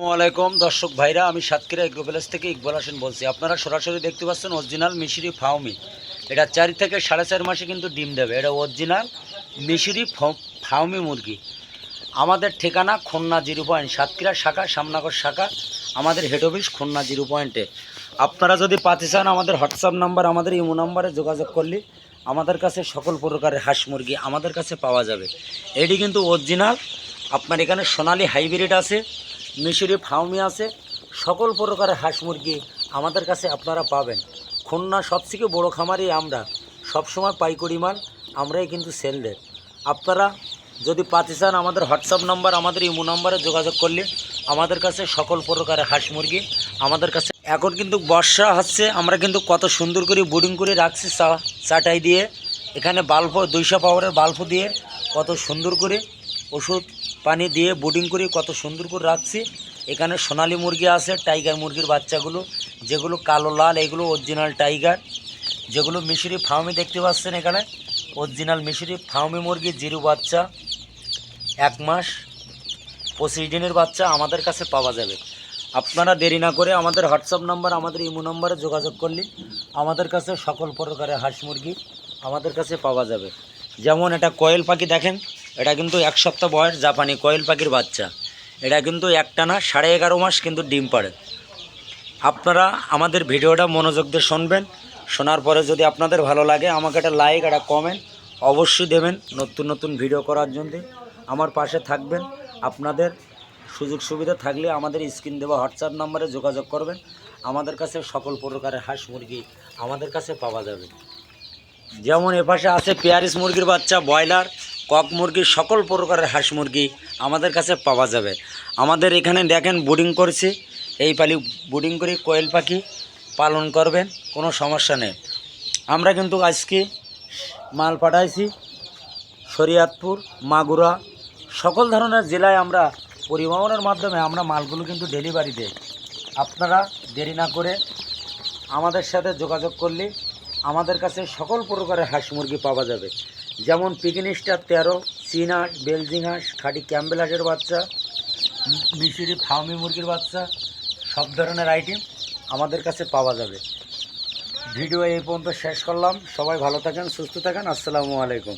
আসসালামাইকুম দর্শক ভাইরা, আমি সাতক্ষীরা এগ্রো প্যালেস থেকে ইকবাল হাসেন বলছি। আপনারা সরাসরি দেখতে পাচ্ছেন অরিজিনাল মিশরি ফাউমি এটা চারি থেকে সাড়ে চার মাসে কিন্তু ডিম দেবে। এটা অরিজিনাল মিশরি ফাউমি মুরগি। আমাদের ঠিকানা খুলনা জিরো পয়েন্ট, সাতক্ষীরা শাখা সামনাগর শাখা, আমাদের হেড অফিস খুলনা জিরো পয়েন্টে আপনারা যদি পাতে চান, আমাদের হোয়াটসঅ্যাপ নাম্বার, আমাদের ইমো নাম্বারে যোগাযোগ করলে আমাদের কাছে সকল প্রকারের হাঁস মুরগি আমাদের কাছে পাওয়া যাবে। এটি কিন্তু অরিজিনাল। আপনার এখানে সোনালি হাইব্রিড আছে। মিশরি ফাউমি আছে, সকল প্রকারের হাঁস মুরগি আমাদের কাছে আপনারা পাবেন। খুলনা সবথেকে বড় খামারই আমরা, সবসময় পাইকরি মাল, আমরাই কিন্তু সেল দেয় আপনারা যদি পাতে চান আমাদের হোয়াটসঅ্যাপ নাম্বার, আমাদের ইমো নাম্বারে যোগাযোগ করলে আমাদের কাছে সকল প্রকারের হাঁস মুরগি আমাদের কাছে। এখন কিন্তু বর্ষা হচ্ছে, আমরা কিন্তু কত সুন্দর করে বোর্ডিং করে রাখছি চাটাই দিয়ে। এখানে বাল্ব দুইশো পাওয়ারের বাল্ব দিয়ে কত সুন্দর করে ওষুধ পানি দিয়ে বোর্ডিং করে, কত সুন্দর করে রাখছি। এখানে সোনালি মুরগি আছে টাইগার মুরগির বাচ্চাগুলো, যেগুলো কালো, লাল, এগুলো অরিজিনাল টাইগার যেগুলো মিশরি ফার্মি দেখতে পাচ্ছেন এখানে। অরিজিনাল মিশরি ফার্মি মুরগি, জিরো বাচ্চা, এক মাস। পঁচিশ দিনের বাচ্চা আমাদের কাছে পাওয়া যাবে। আপনারা দেরি না করে আমাদের হোয়াটসঅ্যাপ নাম্বার, আমাদের ইমো নাম্বারে যোগাযোগ করলে আমাদের কাছে সকল প্রকারের হাঁস মুরগি আমাদের কাছে পাওয়া যাবে। যেমন এটা কয়েল পাখি দেখেন এটা কিন্তু এক সপ্তাহ বয়স, জাপানি কয়েল পাখির বাচ্চা। এটা কিন্তু একটানা সাড়ে এগারো মাস কিন্তু ডিম পাড়ে। আপনারা আমাদের ভিডিওটা মনোযোগ দিয়ে শুনবেন। শোনার পরে যদি আপনাদের ভালো লাগে, আমাকে একটা লাইক একটা কমেন্ট অবশ্যই দেবেন নতুন নতুন ভিডিও করার জন্য। আমার পাশে থাকবেন। আপনাদের সুযোগ সুবিধা থাকলে আমাদের স্ক্রিন দেওয়া হোয়াটসঅ্যাপ নাম্বারে যোগাযোগ করবেন। আমাদের কাছে সকল প্রকারের হাঁস মুরগি আমাদের কাছে পাওয়া যাবে। যেমন এপাশে আছে পেয়ারিস মুরগির বাচ্চা, ব্রয়লার। কক মুরগির সকল প্রকারের হাঁস মুরগি আমাদের কাছে পাওয়া যাবে। আমাদের এখানে দেখেন বোর্ডিং করছি। এই পালি বোর্ডিং করে কোয়েল পাখি পালন করবেন, কোনো সমস্যা নেই। আমরা কিন্তু আজকে মাল পাঠাইছি শরিয়াতপুর, মাগুরা, সকল ধরনের জেলায় আমরা পরিবহনের মাধ্যমে আমরা মালগুলো কিন্তু ডেলিভারি দেই। আপনারা দেরি না করে আমাদের সাথে যোগাযোগ করলে আমাদের কাছে সকল প্রকারের হাঁস মুরগি পাওয়া যাবে। যেমন পিকিন স্টার তেরো চীন হাঁস বেলজিং হাঁস খাঁটি ক্যাম্বেল হাঁসের বাচ্চা, মিশরি ফার্মি মুরগির বাচ্চা, সব ধরনের আইটেম আমাদের কাছে পাওয়া যাবে। ভিডিও এই পর্যন্ত শেষ করলাম। সবাই ভালো থাকেন, সুস্থ থাকেন। আসসালামু আলাইকুম।